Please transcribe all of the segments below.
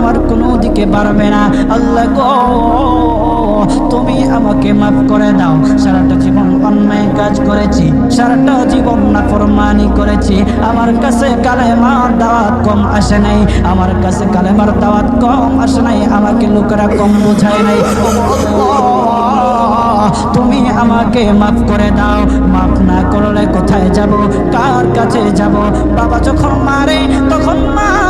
তোমার কোনো দিকে বাড়বে না। আল্লাহ গো, তুমি আমাকে মাফ করে দাও। সারাটা জীবন অন্যায় কাজ করেছি, সারাটা জীবন না ফরমানি করেছি। আমার কাছে কালেমার দাওয়াত কম আসে নাই, আমার কাছে কালেমার দাওয়াত কম আসে নাই, আমাকে লোকেরা কম বোঝায় নাই। তুমি আমাকে মাফ করে দাও, মাফ না করলে কোথায় যাব, কার কাছে যাব? বাবা যখন মারে, তখন মার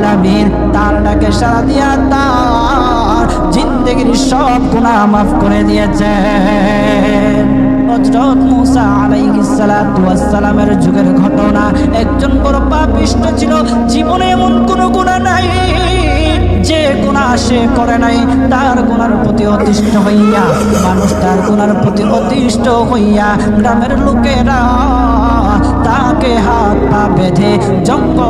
আলামিন, তার ডাকে সারা দিয়া তার জিন্দগির সব গুনাহ মাফ করে দিয়েছে হযরত মুসা আলাইহিস সালাতু ওয়াস সালামের যুগের ঘটনা, একজন বড় পাপিষ্ট ছিল, জীবনে এমন কোনো গুনাহ নাই, যে গুণা সে করে নাই, তার গুণার প্রতি অতিষ্ঠ হইয়া, মানুষ তার গুণার প্রতি অতিষ্ঠ হইয়া, গ্রামের লোকেরা তাকে হাত পা বেঁধে জঙ্গলের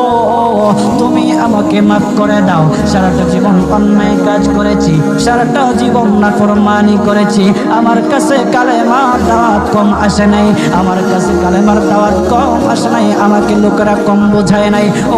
তুমি আমাকে মাফ করে দাও। সারাটা জীবন অন্যায় কাজ করেছি। সারাটা জীবন না ফরমানি করেছি। আমার কাছে কালেমার দাওয়াত কম আসে নাই। আমার কাছে কালেমার দাওয়াত কম আসে নাই। আমাকে লোকেরা কম বোঝায় নাই। ও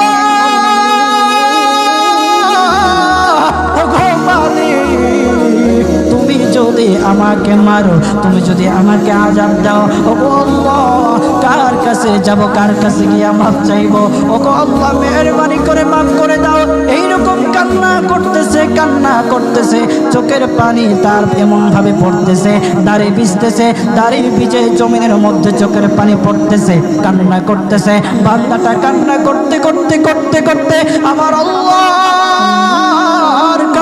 যদি আমাকে মারো, তুমি যদি আমাকে আজাব দাও ও কার কাছে যাব, কার কাছে গিয়া মাফ চাইব? ও আল্লাহ, মেহরবানি করে মাফ করে দাও। এইরকম কান্না করতেছে কান্না করতেছে। চোখের পানি তার এমন ভাবে পড়তেছে, দাড়ি ভিজতেছে দাড়ি ভিজে জমিনের মধ্যে চোখের পানি পড়তেছে, কান্না করতেছে। বান্দাটা কান্না করতে করতে করতে করতে আমার আল্লাহর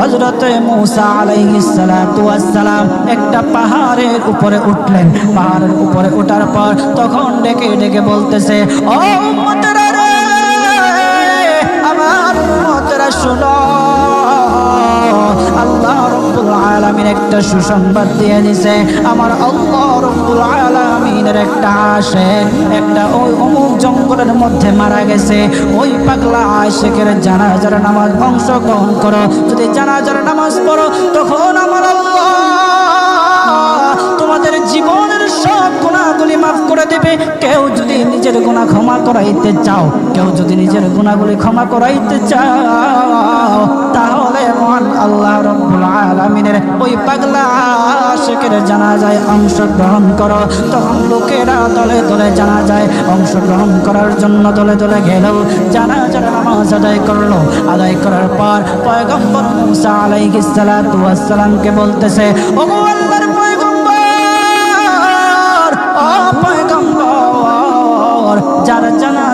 হজরতে মুসা আলাইহিস সালাতু ওয়াস সালাম একটা পাহাড়ের উপরে উঠলেন। পাহাড়ের উপরে ওঠার পর তখন ডেকে ডেকে বলতেছে, ও আমার মতরা শুনো, আল্লাহ আলামিন একটা সুসংবাদ দিয়ে দিছে। আমার আল্লাহ রব্বুল আলামিনের একটা একটা ওই অমুক জঙ্গলের মধ্যে মারা গেছে। ওই পাগলা আশেকের জানাজার নামাজ অংশগ্রহণ করো। যদি জানাজার নামাজ পড়ো, তখন আমার আল্লাহ তোমাদের জীবনের সব গুণাগুলি মাফ করে দেবে। কেউ যদি নিজের গুণা ক্ষমা করাইতে চাও। কেউ যদি নিজের গুণাগুলি ক্ষমা করাইতে চাও, তাহলে মহান আল্লাহ রব্বুল আলামিনের ওই পাগলা আশেকের জানা যায় অংশগ্রহণ করো। তখন লোকেরা দলে দলে জানা যায় অংশগ্রহণ করার জন্য দলে দলে গেল জানা যারা নামাজ আদায় করল। আদায় করার পর পয়গম্বর মুসা আলাইহিস সালাতু ওয়াস সালামকে বলতেছে ও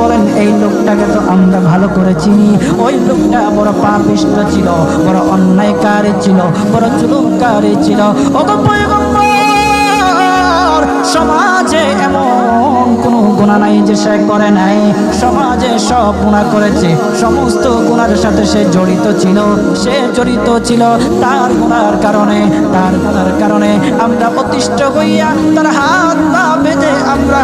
বলেন, এই লোকটাকে তো আমরা ভালো করে চিনি। ওই লোকটা বড় পাপিষ্ট ছিল, বড় অন্যায়কারী ছিল, বড় চুলুকারী ছিল। সমাজে এমন গুণা নাই যে সে করে নাই। সমাজে সব গুণা করেছে। সমস্ত গুণার সাথে সে জড়িত ছিল। সে জড়িত ছিল তার গুণার কারণে। তার গুণার কারণে আমরা অতিষ্ঠ হইয়া তার হাত পা বেঁধে আমরা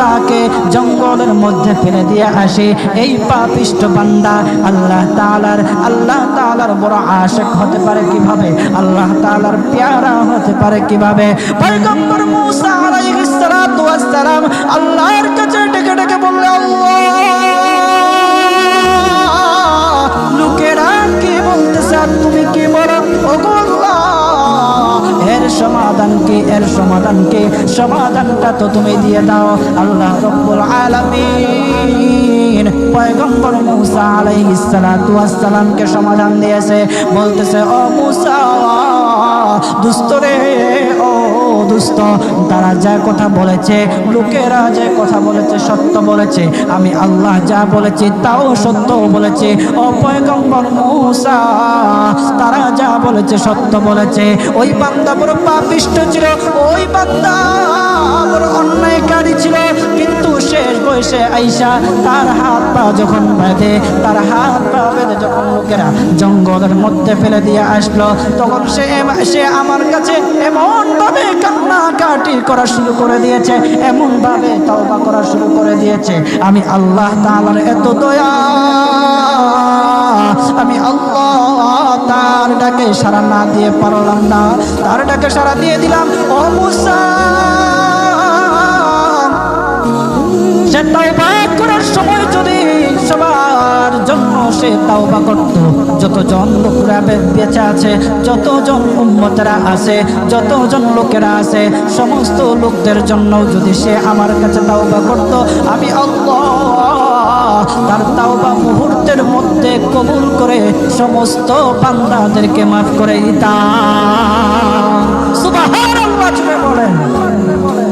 তাকে জঙ্গলের মধ্যে ফেলে দিয়ে আসি। এই পাপিষ্ট বান্দা আল্লাহ তালার আল্লাহ তালার বড় আশেক হতে পারে কীভাবে? আল্লাহ তালার পেয়ারা হতে পারে কীভাবে? পয়গম্বর মুসা আলাইহিস সালাতু ওয়াস সালাম আল্লাহর কাছে ডেকে ডেকে বললে লোকেরা কি বলতেছে আর তুমি কি বলো? এর সমাধান কি, এর সমাধান কি? সমাধানটা তো তুমি দিয়ে দাও। আল্লাহ রব্বুল আলামিন পয়গম্বর মুসা আলাইহিস সালাতু সালামকে সমাধান দিয়েছে। বলতেছে, ও মুসা দুস্থ দুস্থ তারা যা কথা বলেছে, লোকেরা যে কথা বলেছে সত্য বলেছে। আমি আল্লাহ যা বলেছি তাও সত্য বলেছে। ও পয়গম্বর মুসা, তারা যা বলেছে সত্য বলেছে। ওই বান্দা বড় পাপিষ্ট ছিল, ওই বান্দা বড় অন্যায়কারী ছিল, কিন্তু শেষ বয়সে আইসা তার হাত পা যখন বেঁধে, তার হাত পা বেঁধে যখন লোকেরা জঙ্গলের মধ্যে ফেলে দিয়ে আসলো, তখন সে সে আমার কাছে এমন ভাবে কান্নাকাটি করা শুরু করে দিয়েছে এমন ভাবে তওবা করা শুরু করে দিয়েছে, আমি আল্লাহ তাআলার এত দয়া, আমি আল্লাহ তার ডাকে সারা না দিয়ে পারলাম না, তার ডাকে সারা দিয়ে দিলাম, ও মুসা। সে তাওবা করার সময় যদি সবার জন্য সে তাওবা করত, যতজন লোকরা বে- বেঁচে আছে, যতজন উম্মতেরা আছে, যতজন লোকেরা আছে, সমস্ত লোকদের জন্য যদি সে আমার কাছে তাওবা করত, আমি তার তাওবা মুহূর্তের মধ্যে কবুল করে সমস্ত বান্দাদেরকে মাফ করে দিতাম। জুড়ে বলেন।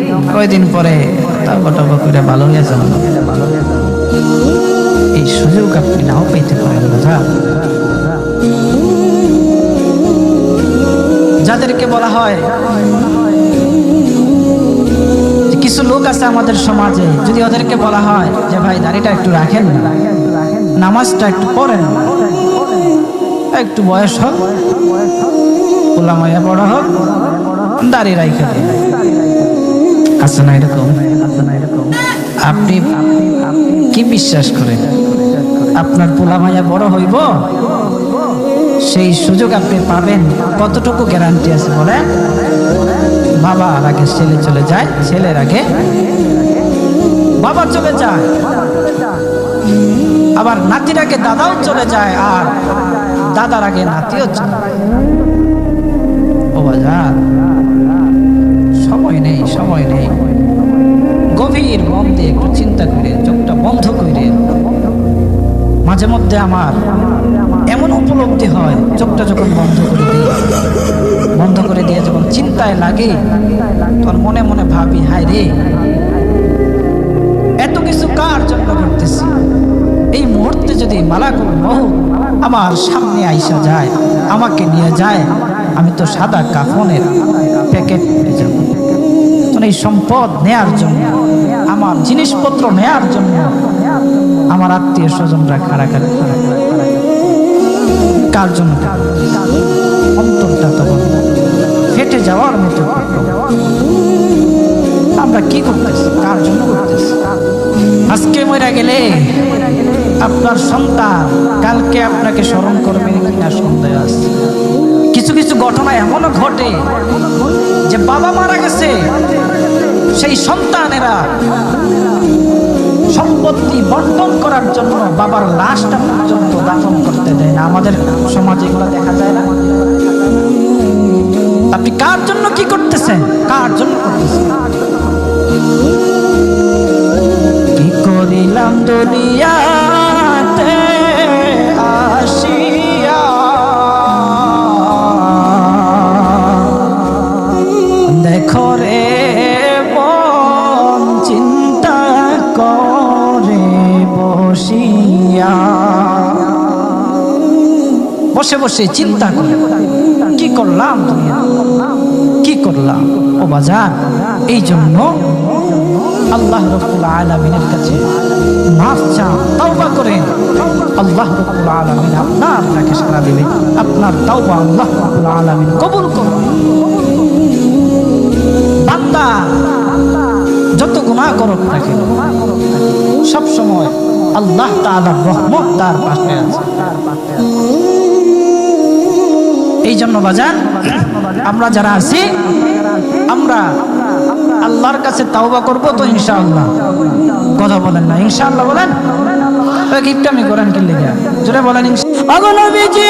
কয়দিন পরে তারপর টাবা করে ভালো হয়ে যাবেন এই সুযোগ আপনি নাও পেতে পারেন দাদা যাদেরকে বলা হয় কিছু লোক আছে আমাদের সমাজে, যদি ওদেরকে বলা হয় যে ভাই দাড়িটা একটু রাখেন নামাজটা একটু পড়েন, একটু বয়স হোক ওলামাইয়া বড় হোক, দাড়ি রাইখে দিন। আছে না এরকম আপনি কি বিশ্বাস করেন? আপনার পোলা মাইয়া বড় হইব? সেই সুযোগ আপনি পাবেন। কতটুকু গ্যারান্টি আছে বলেন? বাবা আগে ছেলে চলে যায়, ছেলের আগে। বাবা চলে যায়। আবার নাতির আগে দাদাও চলে যায় আর দাদার আগে নাতিও চলে যায়। ও বাজার। মাঝে মধ্যে আমার এমন উপলব্ধি হয়, চোখটা যখন বন্ধ করে দিই, বন্ধ করে দিয়ে যখন চিন্তায় লাগে, তখন মনে মনে ভাবি, হায় রে, এত কিছু কার জন্য করতেছি এই মুহূর্তে যদি মালাকুল মহ আমার সামনে আইসা যায়, আমাকে নিয়ে যায়, আমি তো সাদা কাফনের প্যাকেট পেয়ে যাব। তখন এই সম্পদ নেয়ার জন্য, আমার জিনিসপত্র নেয়ার জন্য আমার আত্মীয় স্বজনরা কারাকারি কার জন্য অন্তরটা তখন ফেটে যাওয়ার মতো আমরা কি করতেছি? কার জন্য করতেছি? আজকে মরে গেলে আপনার সন্তান কালকে আপনাকে স্মরণ করবে কিনা সন্দেহ আছে। কিছু কিছু ঘটনা এমনও ঘটে যে বাবা মারা গেছে, সেই সন্তানেরা সম্পত্তি বন্টন করার জন্য বাবার লাশটা পর্যন্ত দাফন করতে দেয় না। আমাদের সমাজে এগুলো দেখা যায় না। আপনি কার জন্য কি করতেছেন? কার জন্য করতেছেন? করিলাম দুনিয়াতে বসে বসে চিন্তা করে, কি করলাম কি করলাম? ও বাজার, এই জন্য আল্লাহ রব্বুল আলমিনের কাছে মাফ চান তাওবা করেন আল্লাহ রব্বুল আলমিন আপনার আপনাকে সারা দেবে। আপনার তাওবা আল্লাহ রব্বুল আলমিন কবুল করুন। বান্দা, যত গুনাহ করুক কেন সব সময় আল্লাহ তাআলার রহমত তার পাশে আছে। এই জন্য বাজার, আমরা যারা আছি, আমরা আল্লাহর কাছে তাওবা করব তো ইনশাআল্লাহ। কথা বলেন না, ইনশাআল্লাহ বলেন। গিফট আমি করেন কি লেগে জোরে বলেন অগনবীজি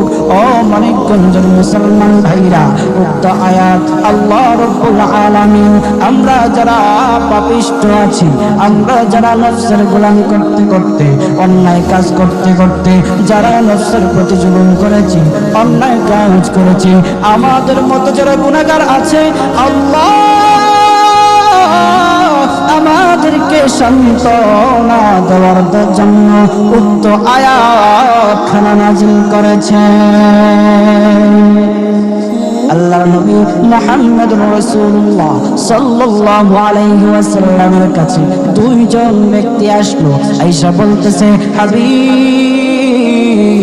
ও মানিকগঞ্জের মুসলমান ভাইরা, উক্ত আয়াত আল্লাহ রব্বুল আলামিন, আমরা যারা পাপিষ্ট আছি, আমরা যারা নফসের গোলাম করতে করতে, অন্যায় কাজ করতে করতে, যারা নফসের প্রতি জুলুম করেছি, অন্যায় কাজ করেছি, আমাদের মতো যারা গুণাগার আছে, আল্লাহ আমাদেরকে সান্ত্বনা দেওয়ার জন্য উক্ত আয়াত খানা নাজিল করেছে আল্লাহ নবী মোহাম্মদ রসুল্লাহ সাল্লাল্লাহু আলাইহি ওয়াসাল্লামের কাছে দুইজন ব্যক্তি আসলো, আয়েশা বলতেছে, হাবিব।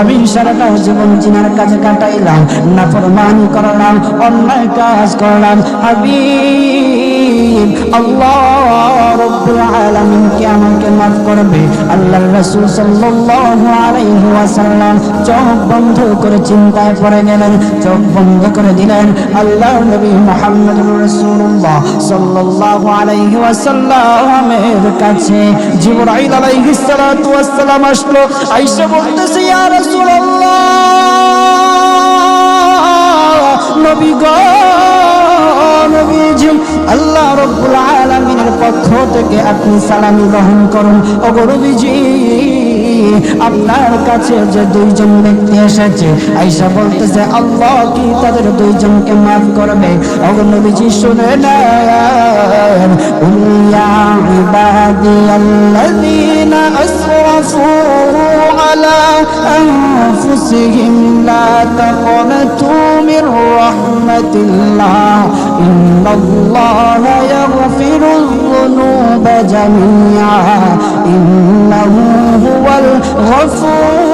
আমি সারাটা জীবন জিনার কাজে কাটাইলাম। নাফরমানি করলাম অন্যায় কাজ করলাম। হাবিব আল্লাহ রব্বুল আলামিন কি আমাকে মাফ করবে। আল্লাহর রাসূল সাল্লাল্লাহু আলাইহি ওয়াসাল্লাম চোখ বন্ধ করে চিন্তায় পড়ে গেলেন, চোখ বন্ধ করে দিলেন। আল্লাহর নবী মুহাম্মদুর রাসূলুল্লাহ সাল্লাল্লাহু আলাইহি ওয়াসাল্লামের কাছে জিবরাইল আলাইহিস সালাতু ওয়াসসালাম আসলো। আয়েশা বলতেছে থেকে আপনি সালামি গ্রহণ করুন ওগো নবীজি আপনার কাছে যে দুইজন ব্যক্তি এসেছে আইসা বলতেছে আল্লাহ কি তাদের দুইজনকে মাফ করবে ওগো নবীজি শুনে নেন উলিয়া ইবাদিয়াল্লাযীনা আসরাফু আলা أنفسهم لا تقنطوا من رحمة الله إن الله يغفر الذنوب جميعا إنه هو الغفور